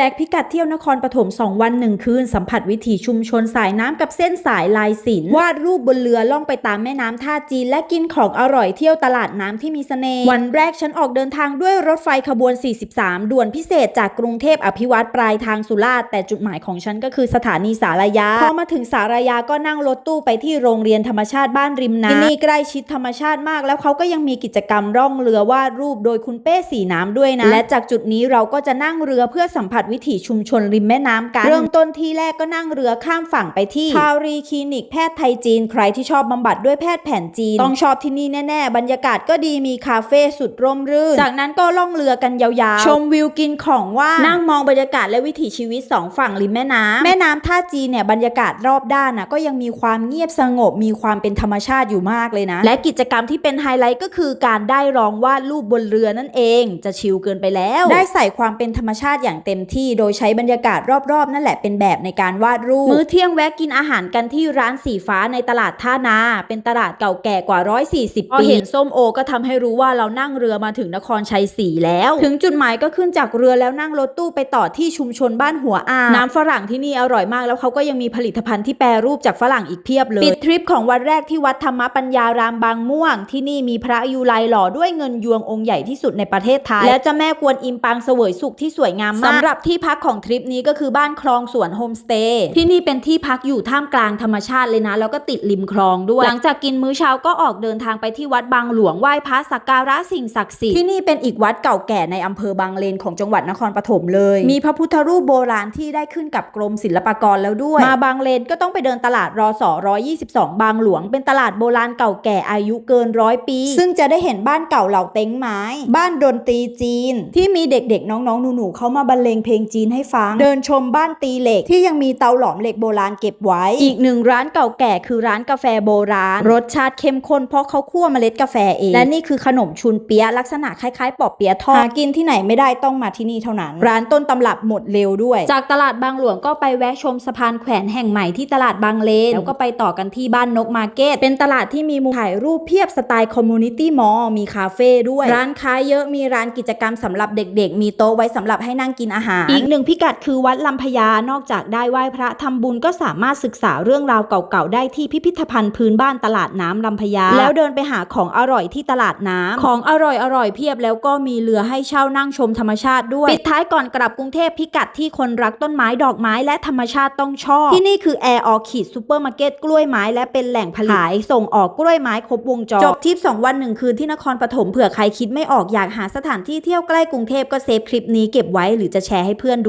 แจกพิกัดเที่ยวนครปฐม 2 วัน 1 คืน สัมผัสวิถีชุมชนสายน้ำกับเส้นสายลายศิลป์วาดรูปบนเรือล่องไปตามแม่น้ำท่าจีน และกินของอร่อยเที่ยวตลาดน้ำที่มีเสน่ห์วันแรกฉันออกเดินทางด้วยรถไฟขบวน 43 ด่วนพิเศษจากกรุงเทพอภิวัตรปลายทางสุราษฎร์แต่จุดหมายของฉันก็คือสถานีสารยาพอมาถึงสารยาก็นั่งรถตู้ไปที่โรงเรียนธรรมชาติบ้านริมน้ำที่นี่ใกล้ชิดธรรมชาติมาก แล้วเขาก็ยังมีกิจกรรมร่องเรือวาดรูปโดยคุณเป้สีน้ำด้วยนะและจากจุดนี้เราก็จะนั่งเรือเพื่อสัมผัสวิถีชุมชนริมแม่น้ำกัน เริ่มต้นที่แรกก็นั่งเรือข้ามฝั่งไปที่คารีคลินิกแพทย์ไทยจีน ใครที่ชอบบำบัดด้วยแพทย์แผนจีน ต้องชอบที่นี่แน่ๆ บรรยากาศก็ดีมีคาเฟ่สุดร่มรื่น จากนั้นก็ล่องเรือกันยาวๆ ชมวิวกินของว่างนั่งมองบรรยากาศและวิถีชีวิตสองฝั่งริมแม่น้ำแม่น้ำท่าจีนเนี่ยบรรยากาศรอบด้านนะก็ยังมีความเงียบสงบมีความเป็นธรรมชาติอยู่มากเลยนะ และกิจกรรมที่เป็นไฮไลท์ก็คือการได้ร้องวาดรูปบนเรือนั่นเอง จะชิลเกินไปแล้ว ได้ใส่ความเป็นธรรมชาติอย่างเต็มที่โดยใช้บรรยากาศรอบๆ นั่นแหละเป็นแบบในการวาดรูป มื้อเที่ยงแวะกินอาหารกันที่ร้านสีฟ้าในตลาดท่านา เป็นตลาดเก่าแก่กว่า 140 ปีพอเห็นส้มโอก็ทำให้รู้ว่าเรานั่งเรือมาถึงนครชัยศรีแล้ว ถึงจุดหมายก็ขึ้นจากเรือแล้วนั่งรถตู้ไปต่อที่ชุมชนบ้านหัวอ่างน้ำฝรั่งที่นี่อร่อยมากแล้วเขาก็ยังมีผลิตภัณฑ์ที่แปรรูปจากฝรั่งอีกเพียบเลยปิดทริปของวันแรกที่วัดธรรมปัญญารามบางม่วง ที่นี่มีพระยูไลหล่อด้วยเงินยวงองค์ใหญ่ที่สุดในประเทศไทยและเจ้าแม่กวนอิมปางเสวยสุขที่สวยงามมากสำหรับที่พักของทริปนี้ก็คือบ้านคลองสวนโฮมสเตย์ที่นี่เป็นที่พักอยู่ท่ามกลางธรรมชาติเลยนะ แล้วก็ติดริมคลองด้วย หลังจากกินมื้อเช้าก็ออกเดินทางไปที่วัดบางหลวงไหว้พระสักการะสิ่งศักดิ์สิทธิ์ที่นี่เป็นอีกวัดเก่าแก่ในอำเภอบางเลนของจังหวัดนครปฐมเลย มีพระพุทธรูปโบราณที่ได้ขึ้นกับกรมศิลปากรแล้วด้วย มาบางเลนก็ต้องไปเดินตลาดรอสอ122 บางหลวง เป็นตลาดโบราณเก่าแก่อายุเกินร้อยปี ซึ่งจะได้เห็นบ้านเก่าเหล่าเต็งไม้ บ้านดนตรีจีน ที่มีเด็กๆน้องๆหนูๆเขามาบรรเลงเพลงจีนให้ฟัง เดินชมบ้านตีเหล็กที่ยังมีเตาหลอมเหล็กโบราณเก็บไว้ อีกหนึ่งร้านเก่าแก่คือร้านกาแฟโบราณ รสชาติเข้มข้นเพราะเขาคั่วเมล็ดกาแฟเอง และนี่คือขนมชุนเปี๊ยะลักษณะคล้ายๆปอบเปี๊ยะทอดหากินที่ไหนไม่ได้ต้องมาที่นี่เท่านั้น ร้านต้นตำรับหมดเร็วด้วย จากตลาดบางหลวงก็ไปแวะชมสะพานแขวนแห่งใหม่ที่ตลาดบางเลนแล้วก็ไปต่อกันที่บ้านนกมาร์เก็ตเป็นตลาดที่มีมุมถ่ายรูปเพียบสไตล์คอมมูนิตี้มอลล์มีคาเฟ่ด้วย ร้านค้าเยอะมีร้านกิจกรรมสำหรับเด็กๆ มีโต๊ะไว้สำหรับให้นั่งกินอาหารอีกหนึ่งพิกัดคือวัดลำพญานอกจากได้ไหว้พระทำบุญก็สามารถศึกษาเรื่องราวเก่าๆได้ที่พิพิธภัณฑ์พื้นบ้านตลาดน้ำลำพญา แล้วเดินไปหาของอร่อยที่ตลาดน้ำของอร่อยอร่อยๆเพียบแล้วก็มีเรือให้เช่านั่งชมธรรมชาติด้วยปิดท้ายก่อนกลับกรุงเทพพิกัดที่คนรักต้นไม้ดอกไม้และธรรมชาติต้องชอบ ที่นี่คือแอร์ออคิดซูเปอร์มาร์เก็ตกล้วยไม้และเป็นแหล่งผลิตขายส่งออกกล้วยไม้ครบวงจรจบทริป2วัน1คืนที่นครปฐมเผื่อใครคิดไม่ออกอยากหาสถานที่เที่ยวใกล้กรุงเทพก็เซฟคลิปนี้เก็บไว้หรือจะแชร์ให้เพื่อนดู